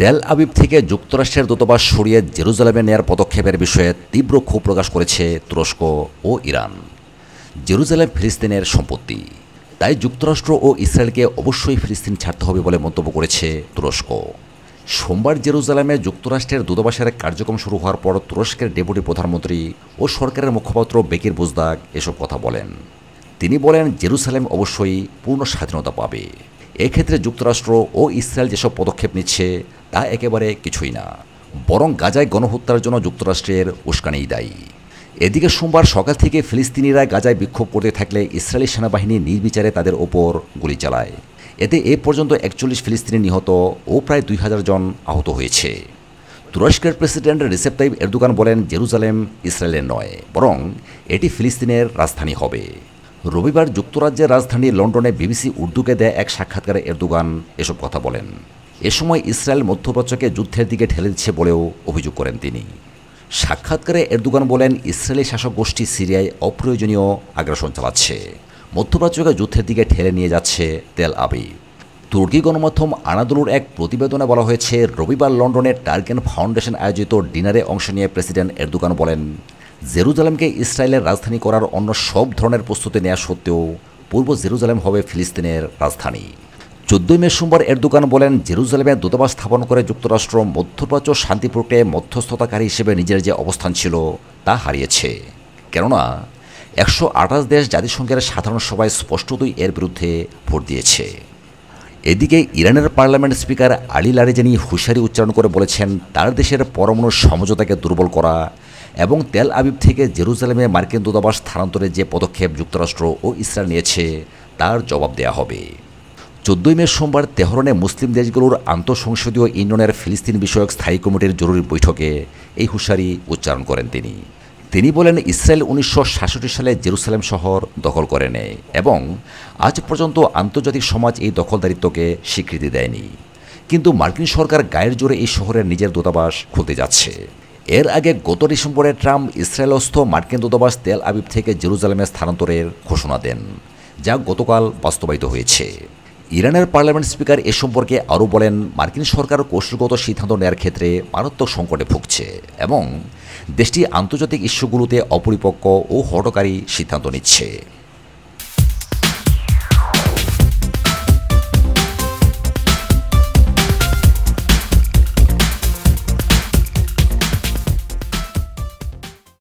Tel Aviv থেকে যুক্তরাষ্ট্রের দূতাবাস সরিয়ে জেরুজালেমে নেয়ার পদক্ষেপের বিষয়ে তীব্র ক্ষোভ প্রকাশ করেছে তুরস্ক ও ইরান। জেরুজালেম, ফিলিস্তিনের সম্পত্তি। তাই যুক্তরাষ্ট্র ও ইসরায়েলকে অবশ্যই ফিলিস্তিন ছাড়তে হবে বলে মন্তব্য করেছে তুরস্ক। সোমবার জেরুজালেমে যুক্তরাষ্ট্রের দূতাবাসের কার্যক্রম শুরু হওয়ার পর তুরস্কের ডেপুটি প্রধানমন্ত্রী ও সরকারের মুখপাত্র বেকির বুজদাক এসব কথা বলেন। তিনি বলেন জেরুসালেম অবশ্যই পূর্ণ স্বাধীনতা পাবে। এক্ষেত্রে যুক্তরাষ্ট্র ও ইসরায়েল যেসব পদক্ষেপ নিচ্ছে তা একেবারে কিছুই না। বরং গাজায় গণহত্যার জন্য যুক্তরাষ্ট্রের উস্কানিই দায়ী। এদিকে সোমবার সকাল থেকে ফিলিস্তিনিরা গাজায় বিক্ষোভ করতে থাকলে ইসরায়েলি সেনাবাহিনী নির্বিচারে তাদের ওপর গুলি চালায়। এতে এ পর্যন্ত একচল্লিশ ফিলিস্তিনি নিহত ও প্রায় দুই হাজার জন আহত হয়েছে। তুরস্কের প্রেসিডেন্ট রিসেপ তাইব এরদোগান বলেন, জেরুজালেম ইসরায়েলের নয়, বরং এটি ফিলিস্তিনের রাজধানী হবে। রবিবার যুক্তরাজ্যের রাজধানী লন্ডনে বিবিসি উর্দুকে দেয় এক সাক্ষাৎকারে এরদোগান এসব কথা বলেন। এ সময় ইসরায়েল মধ্যপ্রাচ্যকে যুদ্ধের দিকে ঠেলে দিচ্ছে বলেও অভিযোগ করেন তিনি। সাক্ষাৎকারে এরদোগান বলেন, ইসরায়েলি শাসক গোষ্ঠী সিরিয়ায় অপ্রয়োজনীয় আগ্রাসন চালাচ্ছে। মধ্যপ্রাচ্যকে যুদ্ধের দিকে ঠেলে নিয়ে যাচ্ছে তেল আবিব। তুর্কি গণমাধ্যম আনাদুলুর এক প্রতিবেদনে বলা হয়েছে, রবিবার লন্ডনের টার্গেন ফাউন্ডেশন আয়োজিত ডিনারে অংশ নিয়ে প্রেসিডেন্ট এরদোগান বলেন, জেরুজালেমকে ইসরায়েলের রাজধানী করার অন্য সব ধরনের প্রস্তুতি নেওয়া সত্ত্বেও পূর্ব জেরুজালেম হবে ফিলিস্তিনের রাজধানী। চোদ্দই মে সোমবার এরদোগান বলেন, জেরুজালেমে দূতাবাস স্থাপন করে যুক্তরাষ্ট্র মধ্যপ্রাচ্য শান্তি প্রক্রিয়ায় মধ্যস্থতাকারী হিসেবে নিজের যে অবস্থান ছিল, তা হারিয়েছে। কেননা, একশো আঠাশ দেশ জাতিসংঘের সাধারণ সভায় স্পষ্টতই এর বিরুদ্ধে ভোট দিয়েছে। এদিকে ইরানের পার্লামেন্ট স্পিকার আলী লারিজানি হুঁশিয়ারি উচ্চারণ করে বলেছেন, তার দেশের পরমাণু সমঝোতাকে দুর্বল করা এবং তেল আবিব থেকে জেরুজালেমে মার্কিন দূতাবাস স্থানান্তরের যে পদক্ষেপ যুক্তরাষ্ট্র ও ইসরায়েল নিয়েছে, তার জবাব দেয়া হবে। চোদ্দই মে সোমবার তেহরনে মুসলিম দেশগুলোর আন্তঃসংসদীয় ইউনিয়নের ফিলিস্তিন বিষয়ক স্থায়ী কমিটির জরুরি বৈঠকে এই হুঁশিয়ারি উচ্চারণ করেন তিনি। তিনি বলেন, ইসরায়েল উনিশশো সাতষট্টি সালে জেরুসালেম শহর দখল করে নেয় এবং আজ পর্যন্ত আন্তর্জাতিক সমাজ এই দখলদারিত্বকে স্বীকৃতি দেয়নি। কিন্তু মার্কিন সরকার গায়ের জোরে এই শহরের নিজের দূতাবাস খুলতে যাচ্ছে। এর আগে গত ডিসেম্বরে ট্রাম্প ইসরায়েলস্থ মার্কিন দূতাবাস তেল আবিব থেকে জেরুজালেমে স্থানান্তরের ঘোষণা দেন, যা গতকাল বাস্তবায়িত হয়েছে। ইরানের পার্লামেন্ট স্পিকার এ সম্পর্কে আরও বলেন, মার্কিন সরকার কৌশলগত সিদ্ধান্ত নেয়ার ক্ষেত্রে মারাত্মক সংকটে ভুগছে এবং দেশটি আন্তর্জাতিক ইস্যুগুলোতে অপরিপক্ক ও হটকারী সিদ্ধান্ত নিচ্ছে।